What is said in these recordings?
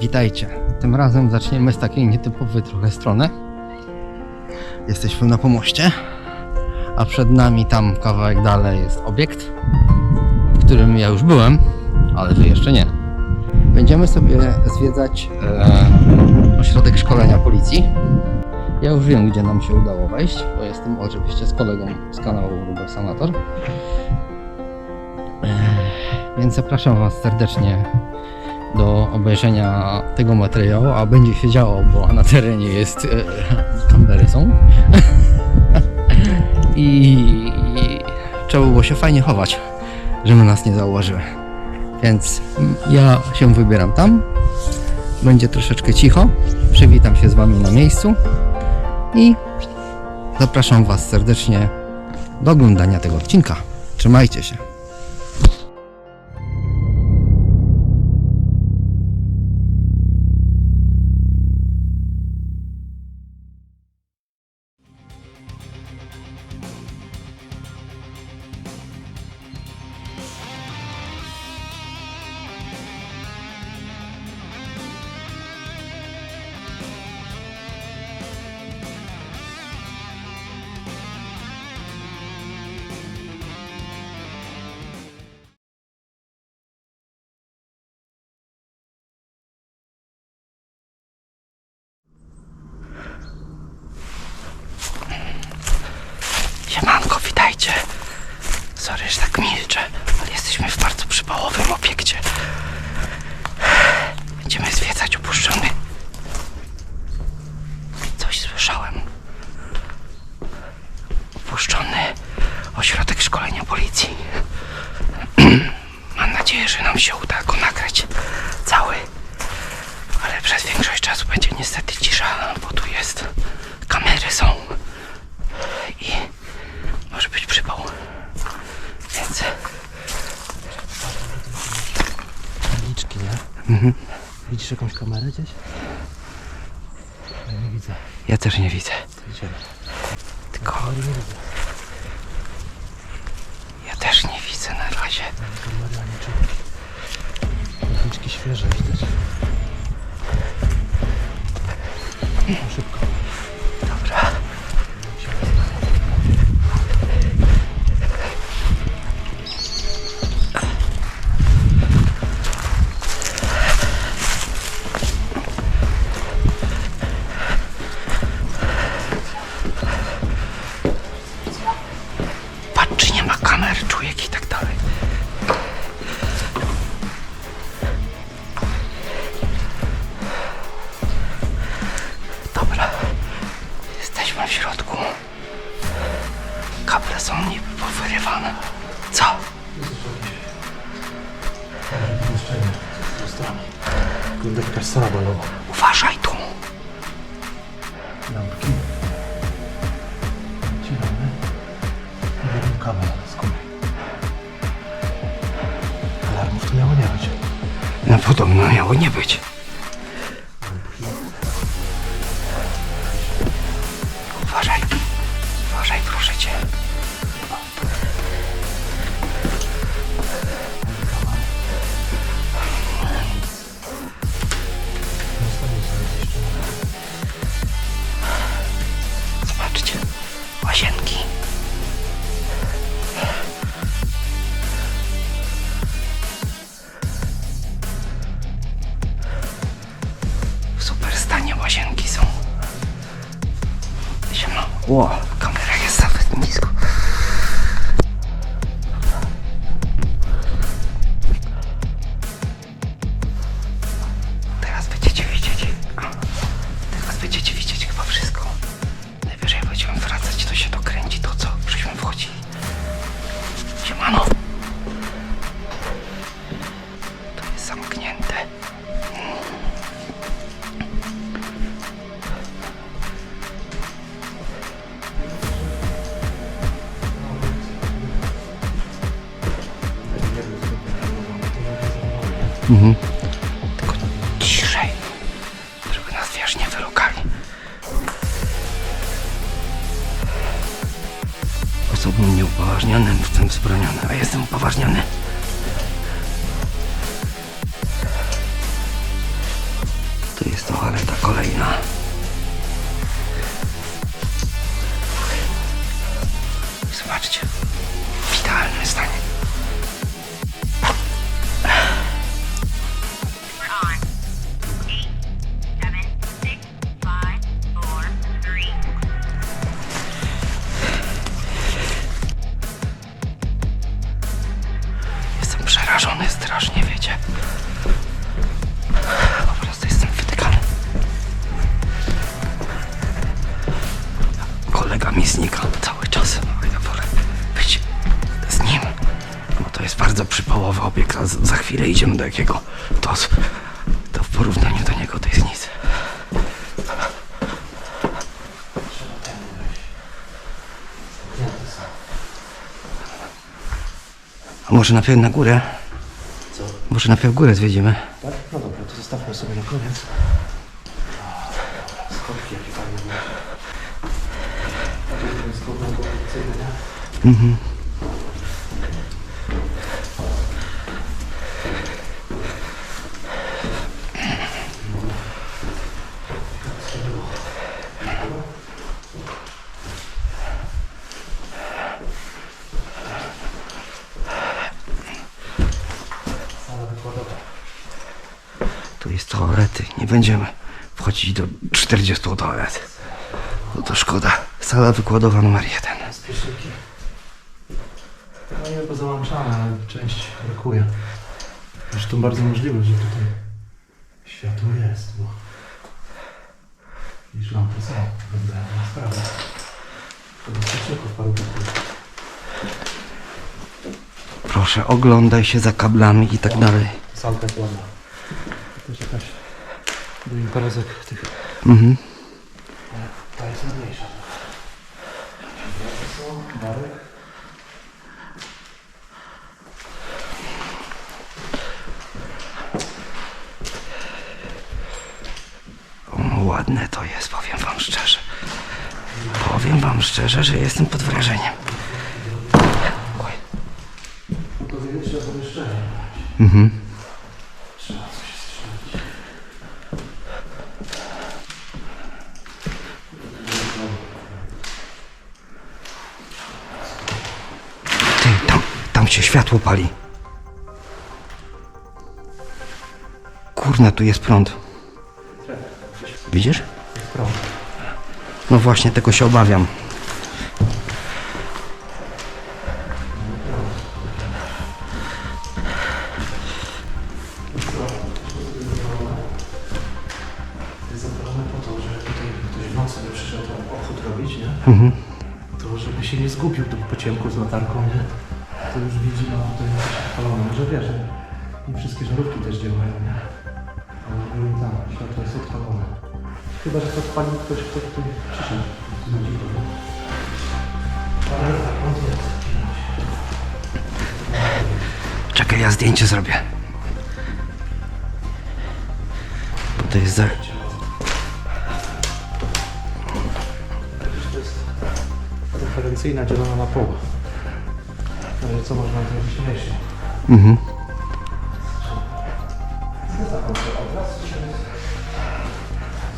Witajcie. Tym razem zaczniemy z takiej nietypowej trochę strony. Jesteśmy na pomoście, a przed nami tam kawałek dalej jest obiekt, w którym ja już byłem, ale wy jeszcze nie. Będziemy sobie zwiedzać e, ośrodek szkolenia policji. Ja już wiem, gdzie nam się udało wejść, bo jestem oczywiście z kolegą z kanału Rubek Sanator. Więc zapraszam Was serdecznie do obejrzenia tego materiału, a będzie się działo, bo na terenie jest e, kamery są i, i trzeba było się fajnie chować, żeby nas nie zauważyły. Więc ja się wybieram tam, będzie troszeczkę cicho, przywitam się z Wami na miejscu i zapraszam Was serdecznie do oglądania tego odcinka. Trzymajcie się. Ale jesteśmy w bardzo przypałowym obiekcie. Będziemy zwiedzać opuszczony. Coś słyszałem. Opuszczony ośrodek szkolenia policji. Mam nadzieję, że nam się uda go nagrać cały. Ale przez większość czasu będzie niestety cisza, bo tu jest. Kamery są. I może być przypał. Więc Tabliczki, nie? Widzisz jakąś kamerę gdzieś? Ja nie widzę. ja też nie widzę. To idziemy. Tylko Kamery nie widzę. Mhm. Może najpierw na górę? Co? Może najpierw górę zwiedzimy? Tak? No dobra, to zostawmy sobie na koniec. Schodki jakie fajne były. A to jest głównego produkcyjne, nie? Sala wykładowa. Tu jest toalety. Nie będziemy wchodzić do 40 toalet. No to szkoda. Sala wykładowa numer jeden. Spieszniki. No nie pozałączane, ale część brakuje. Zresztą bardzo możliwe, że tutaj światło jest, bo niż lampy są, wyglądają na sprawę. To do spieszników paru. Proszę, oglądaj się za kablami i tak dalej. Salka jest ładna. To też jakaś do imprezek tych, Mhm. ta jest no ładne to jest, powiem wam szczerze. Powiem wam szczerze, że jestem pod wrażeniem. Oj. To większe pomieszczenie. Mhm. Trzeba coś strzelić. Ty, tam, tam się światło pali. Kurna, tu jest prąd. Widzisz? No właśnie, tego się obawiam. Mhm. To żeby się nie zgubił tu po ciemku z latarką, nie? To już widzi, no tutaj jakieś palone, że wiesz, że nie wszystkie żarówki też działają, nie? Ale żeby tam, światło jest odpalone. Chyba, że to odpalił ktoś, kto tutaj przyszedł. Tak, jest. Czekaj, ja zdjęcie zrobię. Bo to jest za... To jest referencyjna dzielona na pół. Co można zrobić mniejsze? Mhm.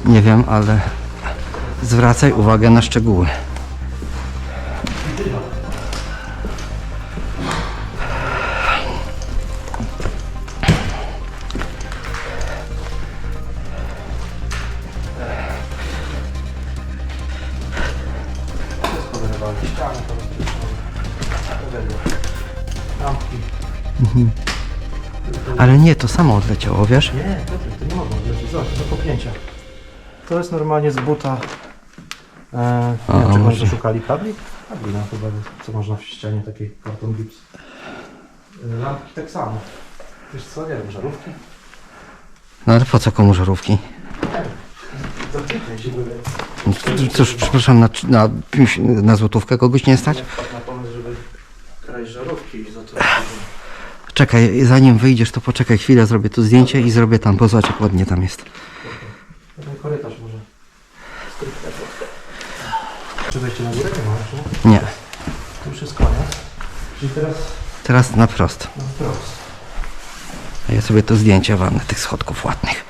Nie wiem, ale zwracaj uwagę na szczegóły. To jest poderwane. Ściany to Lampki. Ale nie, to samo odleciało, wiesz? Nie, Piotrek, to nie mogą odlecieć. Zobacz, do kopnięcia. To jest normalnie z buta. E, A, nie wiem, czy może. szukali kabli? Kabli, no chyba, co można w ścianie takiej karton gips. E, lampki tak samo. Wiesz co, nie wiem, żarówki? No ale po co komu żarówki? Zapytaj się. Cóż, przepraszam, na, na, na złotówkę kogoś nie stać? Wpadł na pomysł, żeby i za to... Czekaj, zanim wyjdziesz, to poczekaj chwilę, zrobię tu zdjęcie i zrobię tam, bo zobacz jak ładnie tam jest. Ten korytarz może. Czy wejście na górę nie ma? Nie. Tu już jest koniec. Czyli teraz Teraz na prost. na wprost. A ja sobie to zdjęcie wam tych schodków ładnych.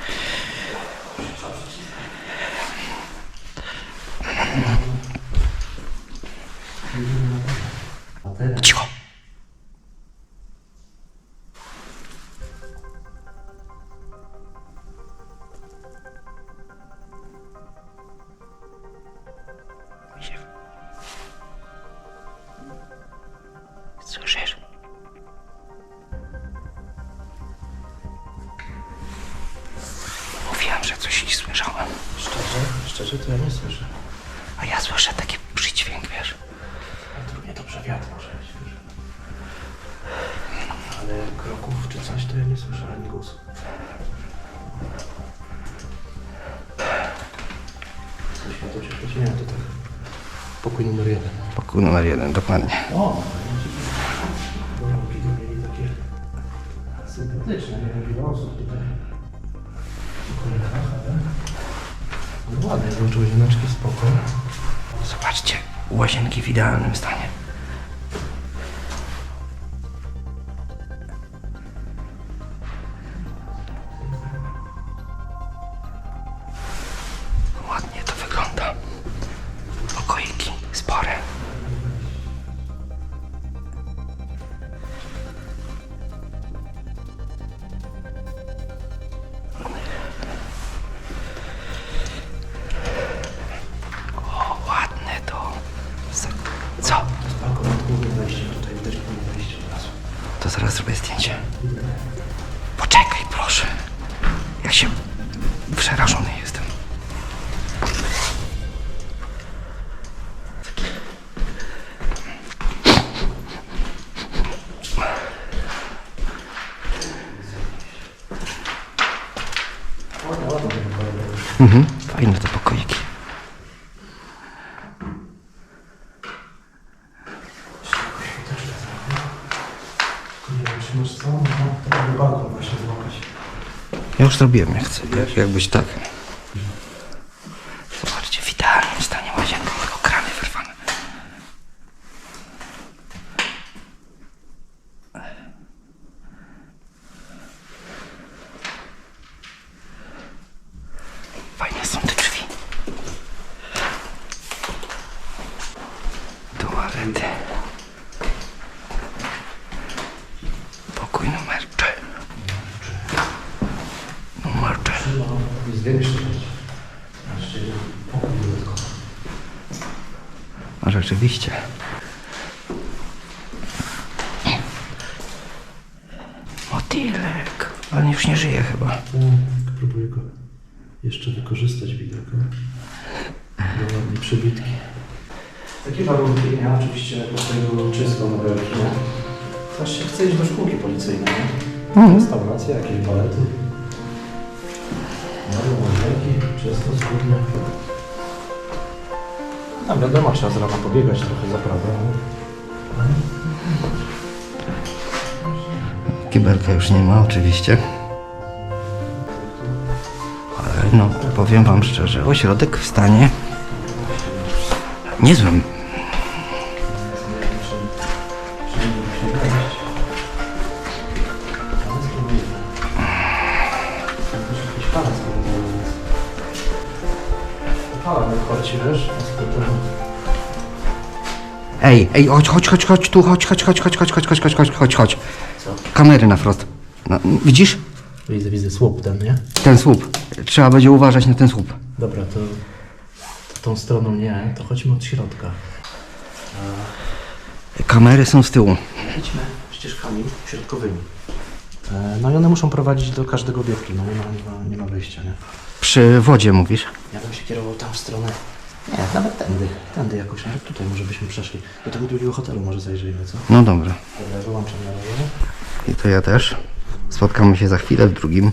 O! Warunki to mieli takie sympatyczne, nie wiem osób tutaj. Kolejna, ale... No ładnie, włączyły ziemeczki, spoko. Zobaczcie, łazienki w idealnym stanie. Mhm. Fajne te pokoiki. Ja już zrobiłem jak chcę, tak? jakbyś tak. Numer 3. No, i zwiększyć. Jeszcze pokój dodatkowy. A rzeczywiście. Motylek. Ale już nie żyje chyba. Tak, próbuję go jeszcze wykorzystać widok. Do ładnej przebitki. Takie warunki, ja oczywiście na wielki, nie? Aż się chce iść do szkółki policyjnej? Mhm. Restauracje, jakieś balety. Nowe łazienki, czysto, schludnie. No wiadomo, trzeba z rana pobiegać trochę za prawdę. Kibelka już nie ma, oczywiście. Ale no, powiem wam szczerze, ośrodek w stanie niezłym. Wiesz? Ej, ej, chodź, chodź, chodź, chodź, tu, chodź, chodź, chodź, chodź, chodź, chodź, chodź, chodź, chodź, chodź, chodź. Co? Kamery na frost. No, widzisz? Widzę, widzę słup ten, nie? Ten słup. Trzeba będzie uważać na ten słup. Dobra, to, to tą stroną nie, to chodźmy od środka. Kamery są z tyłu. Idźmy ścieżkami środkowymi. E, No i one muszą prowadzić do każdego obiektu, no nie ma, nie ma, nie ma wyjścia, nie? Przy wodzie mówisz? Ja bym się kierował tam w stronę, nie, nawet tędy, tędy jakoś, nawet tutaj może byśmy przeszli. Do tego drugiego hotelu może zajrzyjmy, co? No dobra. Dobra, wyłączam na razie. I to ja też. Spotkamy się za chwilę w drugim.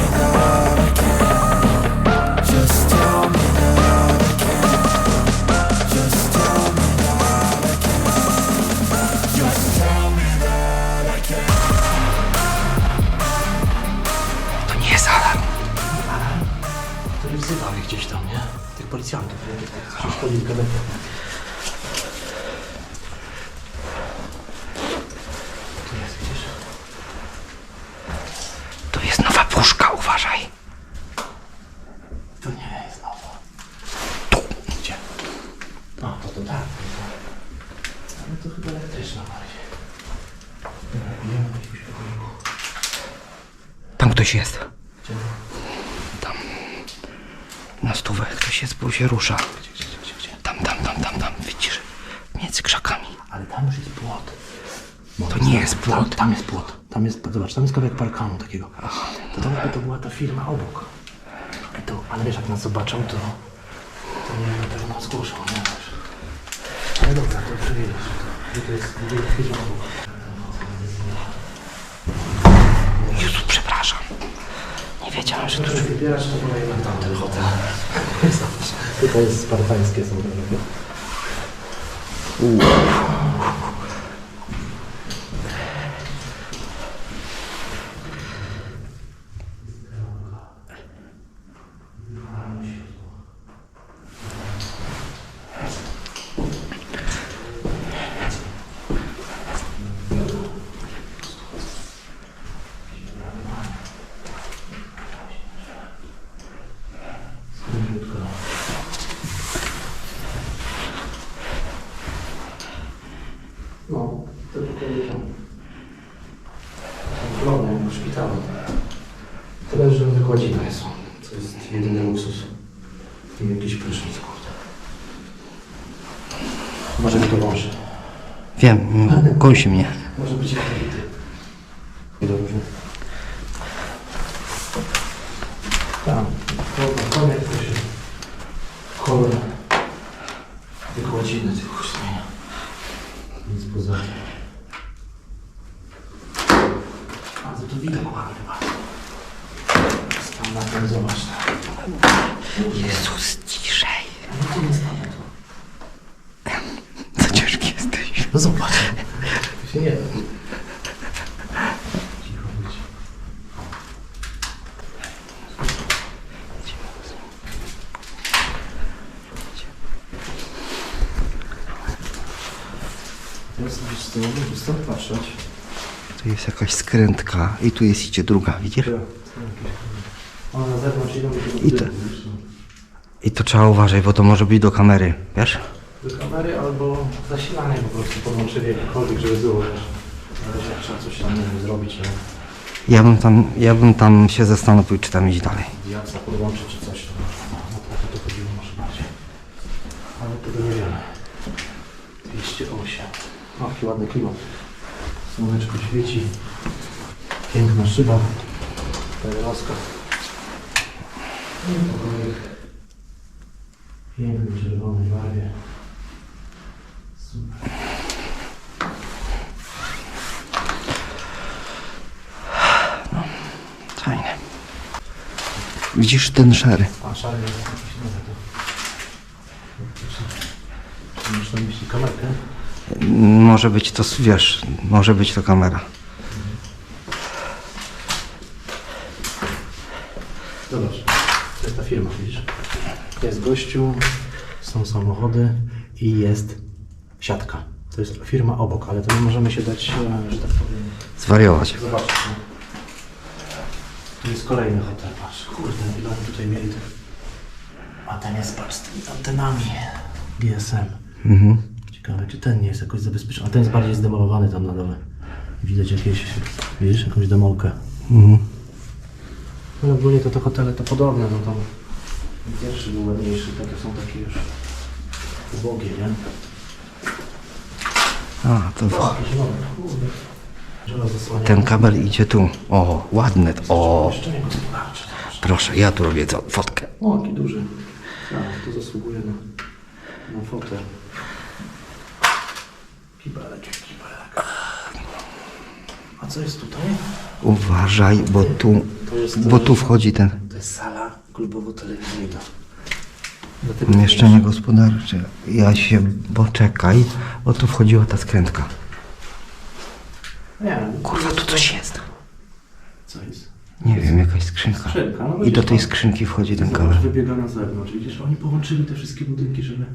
Tych policjantów, nie? Tych, którzy szkolili kadetów. Tu jest, widzisz? To jest nowa puszka, uważaj. To nie jest nowa. Tu. Gdzie? No, to to tak. Ale to chyba elektryczna bardziej. Dobra, idziemy do jakiegoś pokoju. Tam ktoś jest. Gdzie? Tam. Na stówę ktoś jest, bo się rusza. Gdzie, gdzie, gdzie, gdzie? Tam, tam, tam, tam, tam. Widzisz? Między krzakami. Ale tam już jest płot. To nie jest Tam, jest płot. Tam jest, zobacz, tam jest kawałek parkanu takiego. To tam jakby to była ta firma obok. I to, ale wiesz, jak nas zobaczą, to, to nie wiem, pewno nas zgłoszą, nie wiesz. Ale dobra, to przewiesz. Gdzie to jest, gdzie jest firma obok? Jezu, przepraszam. Nie wiedziałem, że to... Proszę wybierać, to wolę jednak tamten hotel. Tutaj jest spartańskie są drogie. No, to pokoje tam. Są ogromne, jak w szpitalu. Tyle, że wykładzina jest. To jest jedyny luksus. I jakiś prysznic, kurde. Może mi to wąży. Wiem, kąsi mnie. Może być jak. I dobrze. Tam, to konek to się kolor wykładziny tylko zmienia. Nic poza tym. A to tu widok ładny bardzo. Tam na tym zobacz. Jezus, ciszej. No to jest tam to. Co ciężki jesteś. No zobacz. To się nie da. Cicho być. Teraz widzisz z tyłu, możesz stąd patrzeć. Tu jest jakaś skrętka i tu jest idzie druga, widzisz? O, na zewnątrz idą do I to- I to trzeba uważać, bo to może być do kamery, wiesz? Do kamery albo zasilanie po prostu podłączyli jakiekolwiek, żeby było, wiesz. Ale trzeba coś tam nie wiem, zrobić, nie? Ja bym tam, ja bym tam się zastanowił, czy tam iść dalej. diaksa podłączyć czy coś. To, no, no to o to chodziło może bardziej. Ale tego nie wiemy. 208. O, jaki ładny klimat. Słoneczko świeci. Piękna szyba. Perelowska. Piękny czerwony barwie. Super. Fajne. Widzisz ten szary? A szary jest jakiś nowy to. Czy masz na myśli kamerkę? Może być to, wiesz, może być to kamera. Zobacz, to jest ta firma, widzisz? Jest gościu, są samochody i jest siatka. To jest firma obok, ale to nie możemy się dać, e, że tak powiem, Zwariować. zobaczyć. no. Tu jest kolejny hotel, patrz. Kurde, ile oni tutaj mieli tych... A ten jest, patrz, z tymi antenami. GSM. Mhm. Ciekawe, czy ten nie jest jakoś zabezpieczony. A ten jest bardziej zdemolowany tam na dole. Widać jakieś, widzisz, jakąś demolkę. Mhm. No ogólnie to te hotele to podobne, no tam pierwszy był ładniejszy, takie są takie już ubogie, nie? A, to kurde. Drzewa zasłaniają. ten kabel idzie tu. O, ładny. O, Jeszcze nie gospodarcze, zobacz. proszę, ja tu robię co, fotkę. O, jaki duży. Tak, to zasługuje na, na fotę. Kibelek, kibelek. A co jest tutaj? Uważaj, bo tu, To jest, bo tu wchodzi ten To jest sala klubowo-telewizyjna. umieszczenie gospodarcze. Ja się, bo czekaj, bo tu wchodziła ta skrętka. Nie, Kurwa, tu coś jest. co jest? Nie wiem, jakaś skrzynka. Skrzynka, no I do tej no. skrzynki wchodzi ten Zobacz, kabel. wybiega na zewnątrz. Widzisz, oni połączyli te wszystkie budynki, żeby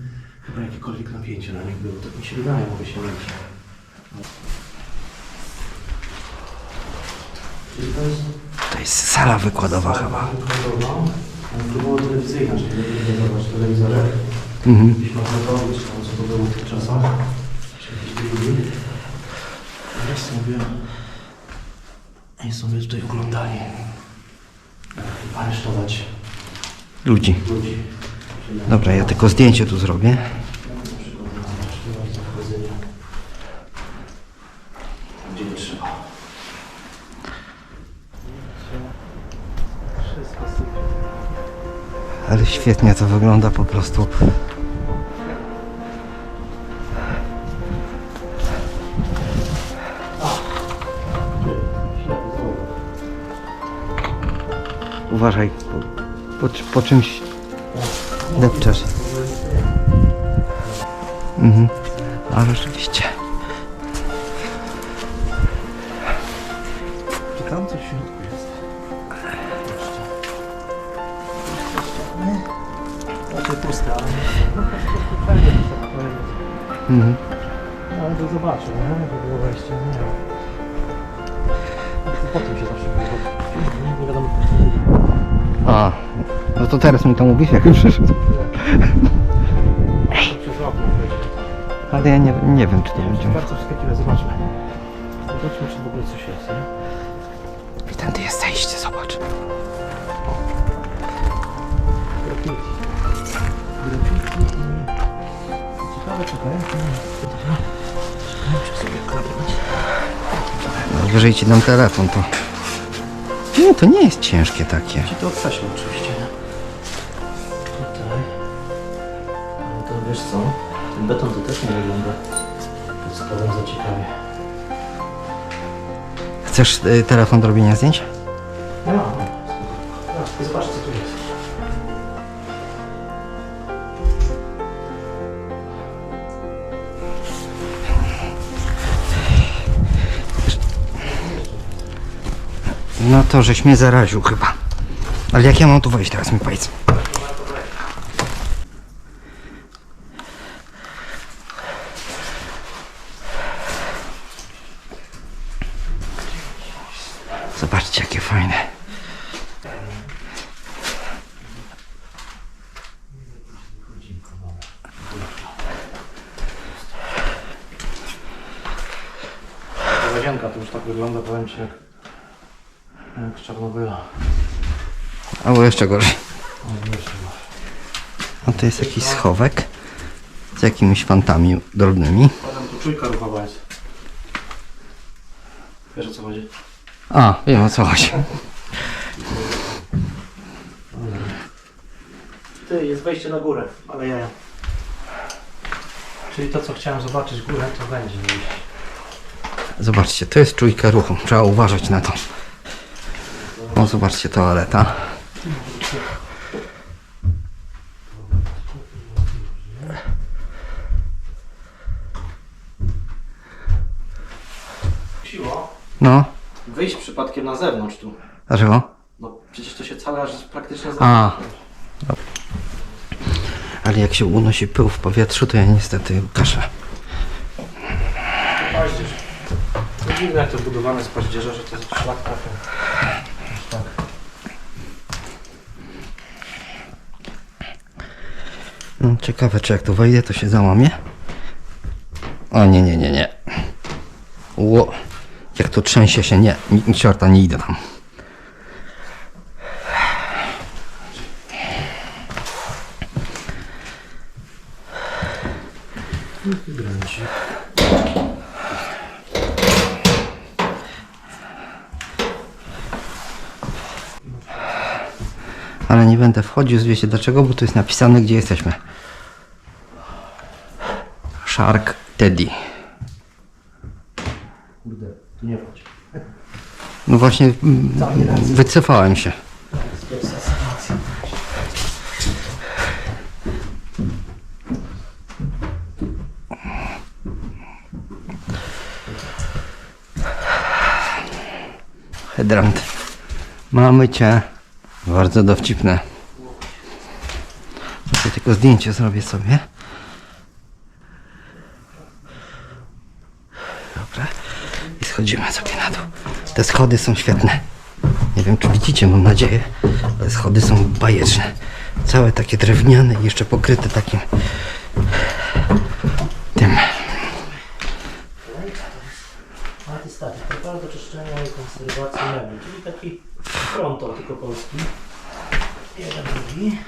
chyba jakiekolwiek napięcie na nich było. Tak mi się wydaje, mogę się mylić. Czyli to jest jest sala wykładowa chyba. Klubowo-telewizyjna, czyli nie zobacz telewizorek. Mhm. Magnetowy, czy tam co to było w tych czasach. Ja sobie... I sobie tutaj oglądali. Aresztować Ludzi. ludzi. Dobra, ja tylko zdjęcie tu zrobię. Ale świetnie to wygląda po prostu. Uważaj, po, po, po czymś depczesz. Mhm. Ale rzeczywiście. Po tym się zawsze było. Nie wiadomo. A, no to teraz mi to mówisz, jak już przyszedł. Przez okno wejdzie. Ale ja nie, nie wiem, czy to będzie. Bardzo No, wyżej ci dam telefon, to... Nie, to nie jest ciężkie takie. Ci to prześlę oczywiście, nie? Tutaj. Ale to wiesz co? Ten beton to też nie wygląda pod spodem za ciekawie. Chcesz y, telefon do robienia zdjęć? No to żeś mnie zaraził chyba. Ale jak ja mam tu wejść teraz, mi powiedz. Zobaczcie, jakie fajne. Ta łazienka to już tak wygląda, powiem Ci, jak, jak z Czarnobyla. Albo jeszcze gorzej. No to jest jakiś schowek z jakimiś fantami drobnymi. Potem tu czujka ruchowa jest. Wiesz o co chodzi? A, wiem o co chodzi. Ty, jest wejście na górę, ale ja. Czyli to, co chciałem zobaczyć górę, to będzie. Zobaczcie, to jest czujka ruchu. Trzeba uważać na to. O, zobaczcie, toaleta. Siło No, wyjść przypadkiem na zewnątrz tu. dlaczego? No przecież to się całe aż praktycznie A. Ale jak się unosi pył w powietrzu, to ja niestety kaszlę. Paździerz. To dziwne jak to budowane z paździerza, że to szlak trafił. Aż tak. No, ciekawe, czy jak tu wejdę, to się załamie. O nie, nie, nie, nie. Ło, jak to trzęsie się, nie, ni, czorta, nie idę tam. Ale nie będę wchodził, wiecie dlaczego? Bo tu jest napisane, gdzie jesteśmy. Shark Teddy. Kurde, tu nie wchodź. No właśnie, wycofałem się. Hydrant. Mamy cię. Bardzo dowcipne. Muszę tylko zdjęcie zrobię sobie. Dobra. I schodzimy sobie na dół. Te schody są świetne. Nie wiem, czy widzicie, mam nadzieję, ale schody są bajeczne. Całe takie drewniane i jeszcze pokryte takim tym. Antystatyk, preparaty do czyszczenia i konserwacji mebli, czyli taki frontal tylko polski. Jeden, drugi.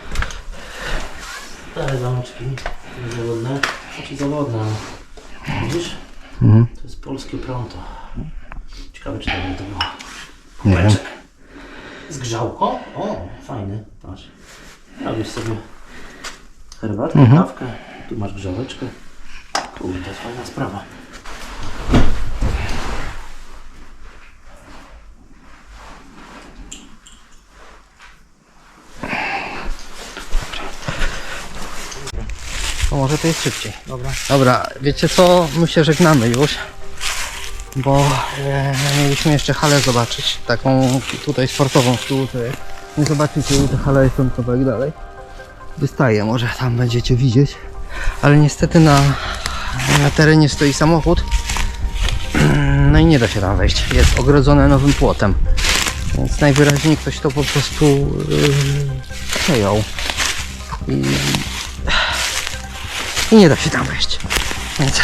Te zameczki niezawodne, znaczy zawodne. Widzisz? Mhm. To jest polskie pronto. Ciekawe czy to by to było. Nie wiem. Kubeczek. Z grzałką? O, fajny. Patrz. Robisz sobie herbatkę, kawkę. Tu masz grzałeczkę. Kurde, to jest fajna sprawa. To może to jest szybciej. Dobra. Dobra, wiecie co? My się żegnamy już. Bo e, mieliśmy jeszcze halę zobaczyć. Taką tutaj sportową z tyłu. Nie zobaczycie, ta hala jest tam kawałek dalej. Wystaje, może tam będziecie widzieć. Ale niestety na, na terenie stoi samochód. No i nie da się tam wejść. Jest ogrodzone nowym płotem. Więc najwyraźniej ktoś to po prostu yy, przejął. I i nie da się tam wejść. Więc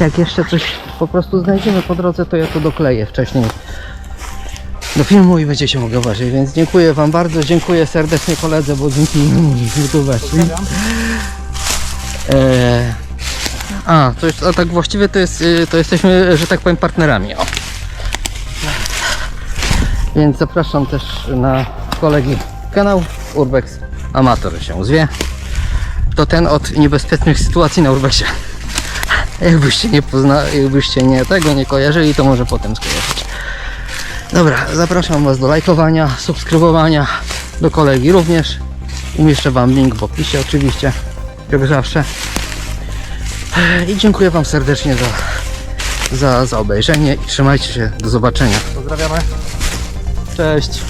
jak jeszcze coś po prostu znajdziemy po drodze, to ja to dokleję wcześniej do filmu i będziecie mogli zobaczyć. Więc dziękuję Wam bardzo, dziękuję serdecznie koledze, bo dzięki żeśmy tu weszli. Eee, a, to jest, a tak właściwie to jest, y, to jesteśmy, że tak powiem, partnerami. O. Więc zapraszam też na kolegi kanał Urbex Amator się zwie to ten od niebezpiecznych sytuacji na urbexie. Jakbyście nie pozna, jakbyście nie tego nie kojarzyli, to może potem skojarzyć. Dobra, zapraszam Was do lajkowania, subskrybowania, do kolegi również. Umieszczę Wam link w opisie oczywiście, jak zawsze. I dziękuję Wam serdecznie za, za, za obejrzenie i trzymajcie się, do zobaczenia. Pozdrawiamy. Cześć.